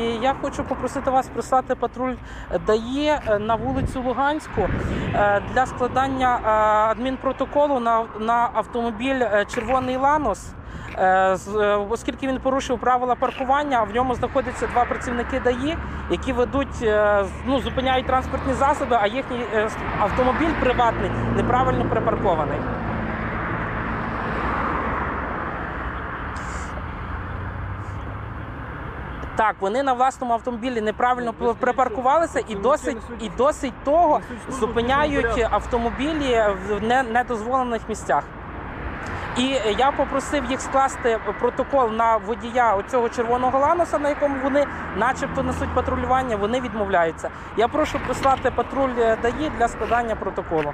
І я хочу попросити вас прислати патруль ДАІ на вулицю Луганську е, для складання е, адмінпротоколу на, на автомобіль е, Червоний Ланос. Е, е, Оскільки він порушив правила паркування, в ньому знаходяться два працівники ДАІ, які ведуть, е, ну, зупиняють транспортні засоби, а їхній е, автомобіль приватний неправильно припаркований. Так, вони на власному автомобілі неправильно припаркувалися і досить, і досить того зупиняють автомобілі в не- недозволених місцях. І я попросив їх скласти протокол на водія оцього червоного ланоса, на якому вони начебто несуть патрулювання, вони відмовляються. Я прошу прислати патруль е, ДАІ для складання протоколу.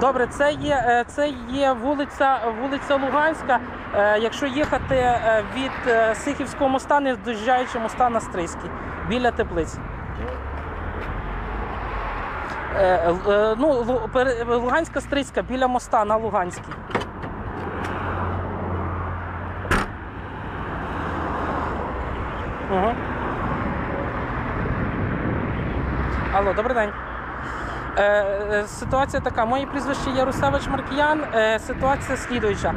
Добре, це є, е, це є вулиця, вулиця Луганська. Е, Якщо їхати е, від Сихівського моста, не доїжджаючи моста на Стрийський, біля теплиць. Ну, Луганська Стрийська біля моста на Луганській. Угу. Алло, добрий день. Е, е, Ситуація така. Моє прізвище Ярусевич Маркіян. Е, Ситуація слідуюча.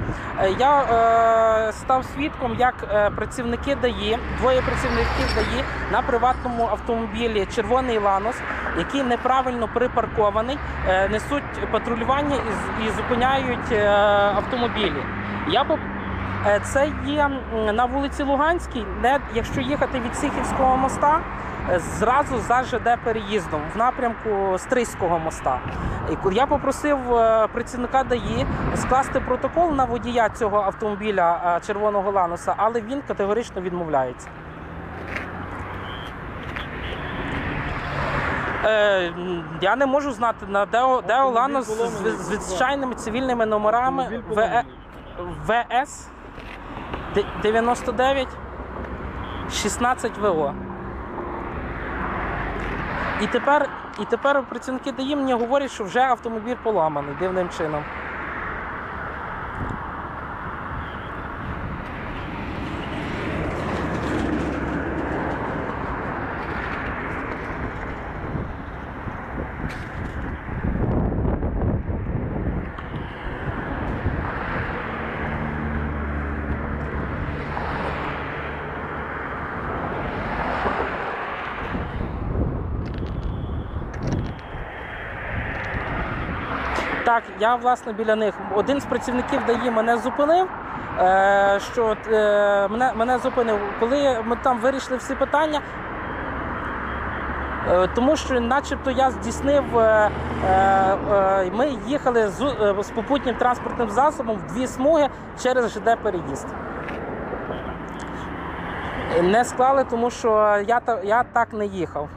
Я е, став свідком, як працівники ДАІ, двоє працівників ДАІ на приватному автомобілі Червоний Ланос, який неправильно припаркований, несуть патрулювання і, і зупиняють автомобілі. Я Це є на вулиці Луганській, де якщо їхати від Сихівського моста, зразу за ЖД переїздом в напрямку Стрийського моста. Я попросив е, працівника ДАІ скласти протокол на водія цього автомобіля е, червоного лануса, але він категорично відмовляється. Е, я не можу знати на Део, Део Ланос з, з звичайними цивільними номерами ВЕ. ВС 99 16 ВО. І тепер, і тепер працівники ДАІ мені говорять, що вже автомобіль поламаний дивним чином. Так, я власне біля них. Один з працівників ДАІ мене зупинив. Е, що е, мене, мене зупинив, коли ми там вирішили всі питання. е, Тому що, начебто, я здійснив, ми їхали з, з попутнім транспортним засобом в дві смуги через ЖД переїзд. Не склали, тому що я, я так не їхав.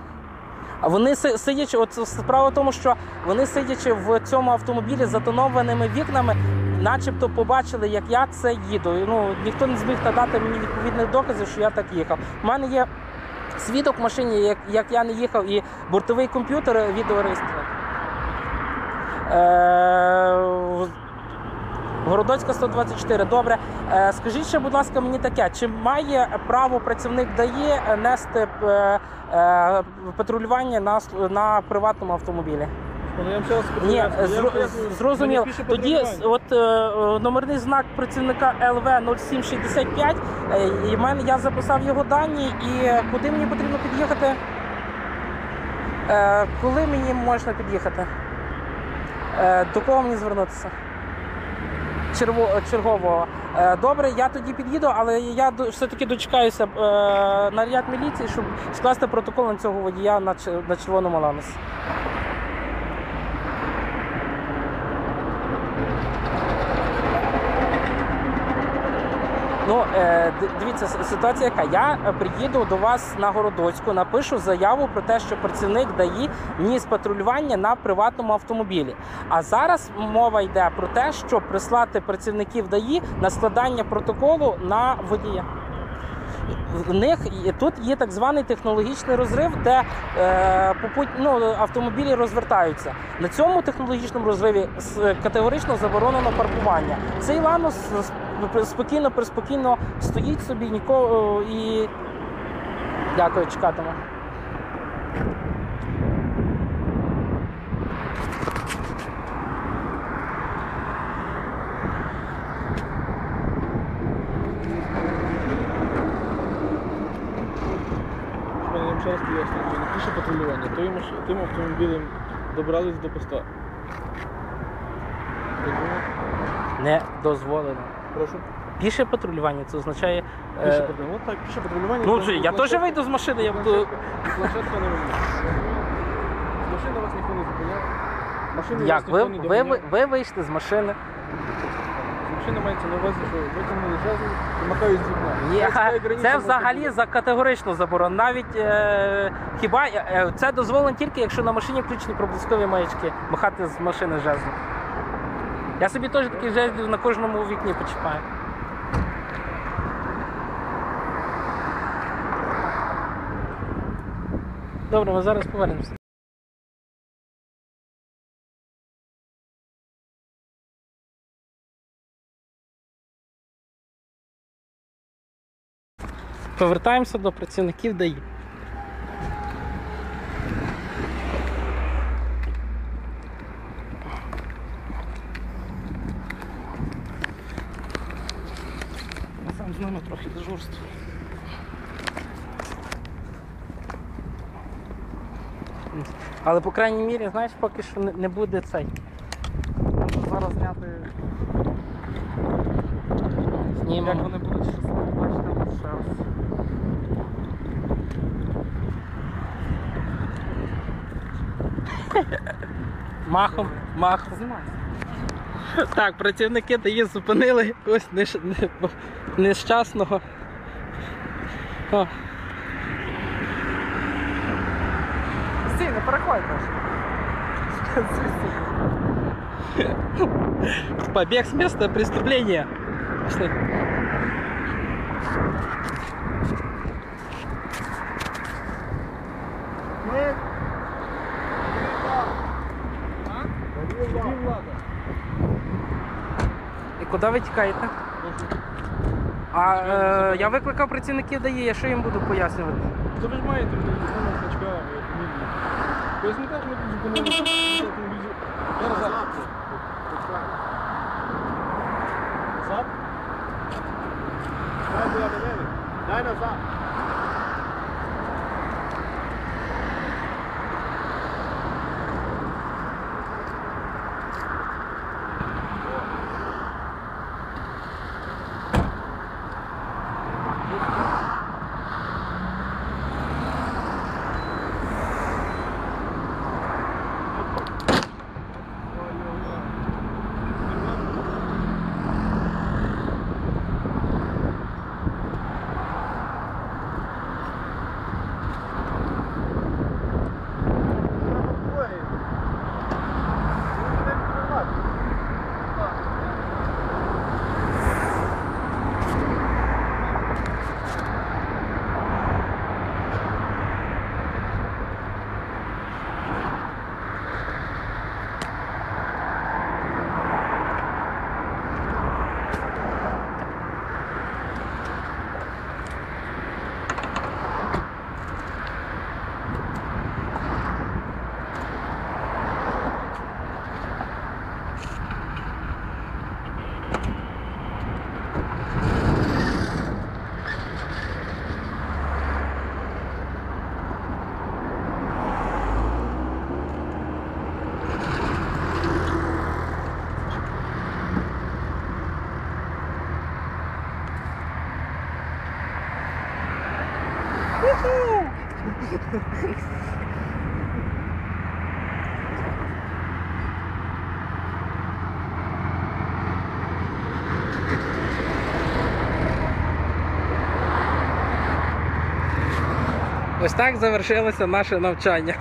Вони сидячи, от справа в тому, що вони сидячи в цьому автомобілі з затонованими вікнами, начебто побачили, як я це їду. Ну ніхто не зміг надати мені відповідних доказів, що я так їхав. У мене є свідок в машині, як, як я не їхав, і бортовий комп'ютер відеореєстратор. Е, Городоцька 124. Добре. Е, скажіть ще, будь ласка, мені таке: чи має право працівник ДАІ нести е, е, патрулювання на, на приватному автомобілі? Ну, я вам ще раз скажу, Ні, я- зро- зрозуміло. мені Тоді патрулювання. от е, е, номерний знак працівника ЛВ 0765. е, І в мене я записав його дані. І куди мені потрібно під'їхати? Е, коли мені можна під'їхати? Е, до кого мені звернутися? Чергового. Е, Добре, я тоді під'їду, але я все-таки дочекаюся е, наряд міліції, щоб скласти протокол на цього водія на червоному ланосі. Ну, е, дивіться, ситуація яка. Я е, приїду до вас на Городоцьку, напишу заяву про те, що працівник ДАІ ніс патрулювання на приватному автомобілі. А зараз мова йде про те, щоб прислати працівників ДАІ на складання протоколу на водія. в них тут є так званий технологічний розрив, де е, попут- ну, автомобілі розвертаються. На цьому технологічному розриві категорично заборонено паркування. Цей ланос с- с- спокійно, приспокійно стоїть собі, нікого і. Дякую, чекатиму. Я вам ще раз пояснюю, що не пише патрулювання, маш- тим автомобілем добрались до поста. Не дозволено. Прошу. Піше патрулювання, це означає. е, Пише патрулювання. От так, пише патрулювання. Ну, вже я теж вийду з машини, я буду. Планшетка не робить. З машини вас ніхто не зупиняв. Машини Як? Ви, не ви, ви, ви вийшли з машини? З машини мається на увазі, що витягнули жезл і з вікна. Ні, Це це взагалі за категорично заборонено. Навіть е, хіба е, це дозволено тільки, якщо на машині включені проблискові маячки, махати з машини жезлом. Я собі теж таких жезлів на кожному вікні почіпаю. Добре, ми зараз повернемося. Повертаємося до працівників ДАІ. Я сам з ними трохи дежурство. Але по крайній мірі, знаєш, поки що не, буде цей. Можна зараз зняти, як вони будуть щасливі, бачите, ще раз. Махом, махом. Знімай. Так, працівники ДАІ зупинили ось нещ... не- нещасного. О, Стій, не переходь побег с места преступления. Пошли. Куди ви тікаєте? А е, я викликав працівників дає, я що їм буду пояснювати? Це ви ж маєте значка, як фамілію. Поясніть, ми тут зупинилися. Я назад. Назад? Дай назад. Ось так завершилося наше навчання.